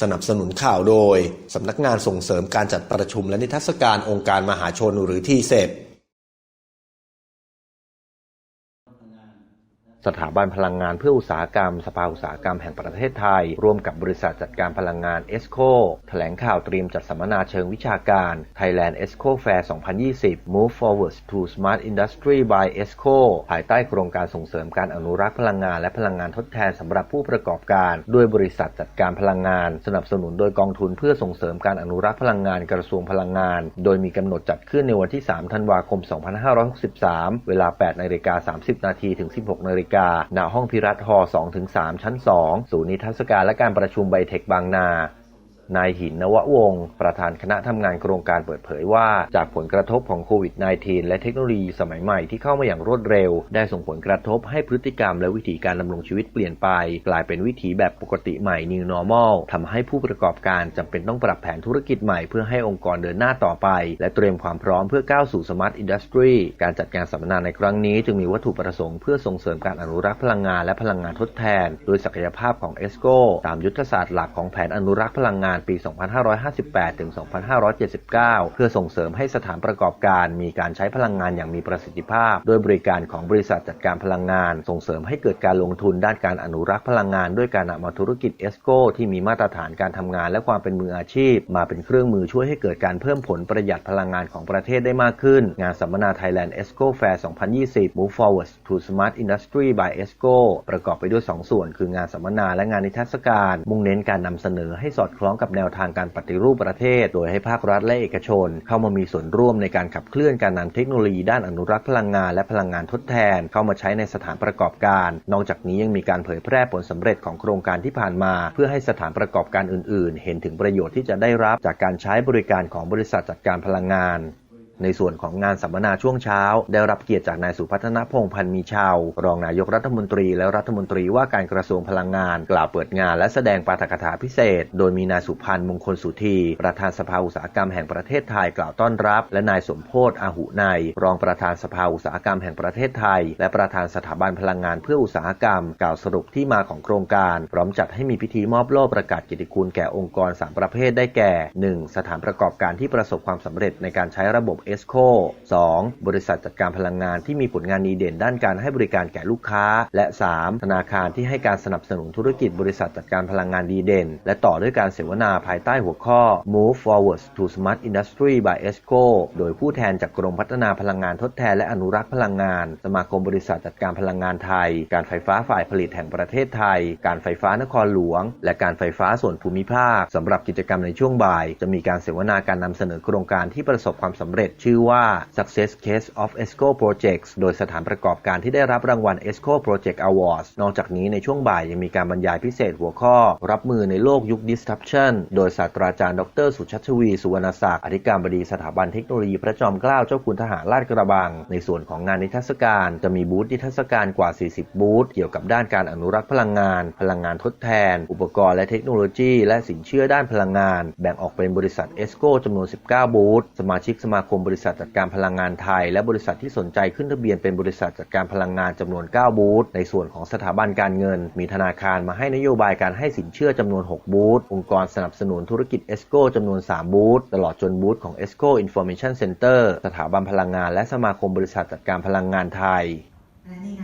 สนับสนุนข่าวโดย สำนักงานส่งเสริมการจัดประชุมและนิทรรศการองค์การมหาชนหรือทีเซ สถาบันพลังงานเพื่ออุตสาหกรรม สภาอุตสาหกรรมแห่งประเทศไทย ร่วมกับบริษัทจัดการพลังงานเอสโคแถลงข่าวเตรียมจัดสัมมนาเชิงวิชาการ Thailand ESCO Fair 2020 Move Forward to Smart Industry by ESCO ภายใต้โครงการส่งเสริมการอนุรักษ์พลังงานและพลังงานทดแทนสำหรับผู้ประกอบการ ด้วยบริษัทจัดการพลังงาน สนับสนุนโดยกองทุนเพื่อส่งเสริมการอนุรักษ์พลังงานกระทรวงพลังงาน โดยมีกำหนดจัดขึ้นในวันที่ 3 ธันวาคม 2563 เวลา 8นาฬิกา30 นาทีถึง 16นาฬิกาณ ห้องพิรัตฮอ2-3 ชั้น 2 ศูนย์นิทรรศการและการประชุมไบเทคบางนา นายหินนววงศ์ประธานคณะทำงานโครงการเปิดเผยว่าจากผลกระทบของโควิด -19 และเทคโนโลยีสมัยใหม่ที่เข้ามาอย่างรวดเร็ว ได้ส่งผลกระทบให้พฤติกรรมและวิธีการดำรงชีวิตเปลี่ยนไป กลายเป็นวิถีแบบปกติใหม่ New Normal ทำให้ผู้ประกอบการจำเป็นต้องปรับแผนธุรกิจใหม่เพื่อให้องค์กรเดินหน้าต่อไป และเตรียมความพร้อมเพื่อก้าวสู่ Smart Industry การจัดการสัมมนาในครั้งนี้จึงมีวัตถุประสงค์เพื่อส่งเสริมการอนุรักษ์พลังงานและพลังงานทดแทน โดยศักยภาพของ ESCO ตามยุทธศาสตร์หลักของแผนอนุรักษ์พลังงานปี 2558 ถึง 2579 เพื่อส่งเสริมให้สถานประกอบการมีการใช้พลังงานอย่างมีประสิทธิภาพ โดยบริการของบริษัทจัดการพลังงาน ส่งเสริมให้เกิดการลงทุนด้านการอนุรักษ์พลังงานด้วยการนำเอาธุรกิจเอสโกที่มีมาตรฐานการทำงานและความเป็นมืออาชีพ มาเป็นเครื่องมือช่วยให้เกิดการเพิ่มผลประหยัดพลังงานของประเทศได้มากขึ้น งานสัมมนา Thailand ESCO Fair 2020 Move Forward to Smart Industry by ESCO ประกอบไปด้วย 2 ส่วน คืองานสัมมนาและงานนิทรรศการ มุ่งเน้นการนำเสนอให้สอดคล้องกับกับแนวทางการปฏิรูปประเทศ โดยให้ภาครัฐและเอกชน เข้ามามีส่วนร่วมในการขับเคลื่อนการนำเทคโนโลยีด้านอนุรักษ์พลังงานและพลังงานทดแทน เข้ามาใช้ในสถานประกอบการ นอกจากนี้ยังมีการเผยแพร่ผลสำเร็จของโครงการที่ผ่านมา เพื่อให้สถานประกอบการอื่น ๆ เห็นถึงประโยชน์ที่จะได้รับจากการใช้บริการของบริษัทจัดการพลังงาน ในส่วนของงานสัมมนาช่วงเช้า ได้รับเกียรติจากนายสุพัฒนพงษ์พันธ์มีชาว รองนายกรัฐมนตรีและรัฐมนตรีว่าการกระทรวงพลังงาน กล่าวเปิดงานและแสดงปาฐกถาพิเศษ โดยมีนายสุพันธ์มงคลสุธีประธานสภาอุตสาหกรรมแห่งประเทศไทยกล่าวต้อนรับ และนายสมโพธอาหุในรองประธานสภาอุตสาหกรรมแห่งประเทศไทย และประธานสถาบันพลังงานเพื่ออุตสาหกรรม กล่าวสรุปที่มาของโครงการ พร้อมจัดให้มีพิธีมอบโล่ประกาศเกียรติคุณแก่องค์กรสามประเภทได้แก่ 1. สถานประกอบการที่ประสบความสำเร็จในการใช้ระบบ ESCO 2. บริษัทจัดการพลังงานที่มีผลงานดีเด่นด้านการให้บริการแก่ลูกค้า และ 3. ธนาคารที่ให้การสนับสนุนธุรกิจบริษัทจัดการพลังงานดีเด่น และต่อด้วยการเสวนาภายใต้หัวข้อ Move Forward to Smart Industry by ESCO โดยผู้แทนจากกรมพัฒนาพลังงานทดแทนและอนุรักษ์พลังงาน สมาคมบริษัทจัดการพลังงานไทย การไฟฟ้าฝ่ายผลิตแห่งประเทศไทย การไฟฟ้านครหลวง และการไฟฟ้าส่วนภูมิภาคสำหรับกิจกรรมในช่วงบ่าย จะมีการเสวนาการนำเสนอโครงการที่ประสบความสำเร็จชื่อว่า Success Case of ESCO Projects โดยสถานประกอบการที่ได้รับรางวัล ESCO Project Awards นอกจากนี้ในช่วงบ่ายยังมีการบรรยายพิเศษหัวข้อ รับมือในโลกยุค disruption โดยศาสตราจารย์ดร สุชัชวี สุวรรณศักดิ์อธิการบดีสถาบันเทคโนโลยีพระจอมเกล้าเจ้าคุณทหารลาดกระบัง ในส่วนของงานนิทรรศการจะมีบูธนิทรรศการกว่า 40 บูธเกี่ยวกับด้านการอนุรักษ์พลังงาน พลังงานทดแทน อุปกรณ์และเทคโนโลยี และสินเชื่อด้านพลังงาน แบ่งออกเป็นบริษัท ESCO จำนวน 19 บูธสมาชิกสมาคมบริษัทจัดการพลังงานไทย และบริษัทที่สนใจขึ้นทะเบียนเป็นบริษัทจัดการพลังงานจำนวน 9 บูธในส่วนของสถาบันการเงิน มีธนาคารมาให้นโยบายการให้สินเชื่อจำนวน 6 บูธองค์กรสนับสนุนธุรกิจเอสโคจำนวน 3 บูธตลอดจนบูธของ ESCO Information Center สถาบันพลังงาน และสมาคมบริษัทจัดการพลังงานไทยและนี่นะ